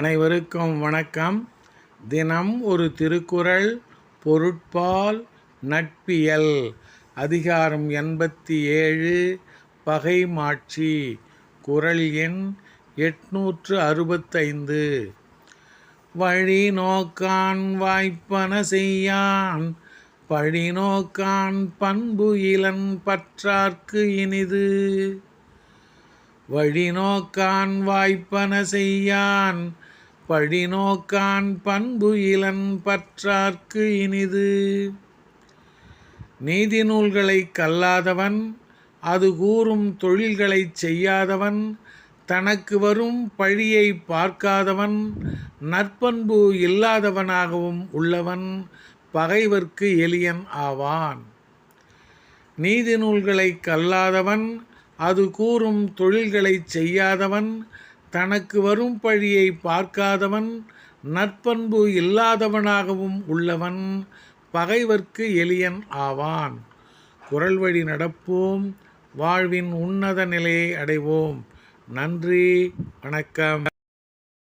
அனைவருக்கும் வணக்கம். தினம் ஒரு திருக்குறள் பொருட்பால் நட்பியல். அதிகாரம் எண்பத்தி ஏழு பகை மாட்சி. குரல் எண் எட்நூற்று அறுபத்தைந்து. வழி நோக்கான் வாய்ப்பன செய்யான். பழி நோக்கான் பண்பு இளன் பற்றார்க்கு இனிது. வழி நோக்கான் வாய்ப்பன செய்யான். பழி நோக்கான் பண்பு இளன் பற்றார்க்கு இனிது. நீதி நூல்களை கல்லாதவன் அது கூறும் தொழில்களை செய்யாதவன் தனக்கு வரும் பழியை பார்க்காதவன் நற்பண்பு இல்லாதவனாகவும் உள்ளவன் பகைவர்க்கு எளியன் ஆவான். நீதி நூல்களை கல்லாதவன் அது கூறும் தொழில்களை செய்யாதவன் தனக்கு வரும் பழியை பார்க்காதவன் நற்பண்பு இல்லாதவனாகவும் உள்ளவன் பகைவர்க்கு எளியன் ஆவான். குரல் வழி நடப்போம் வாழ்வின் உன்னத நிலையை அடைவோம். நன்றி வணக்கம்.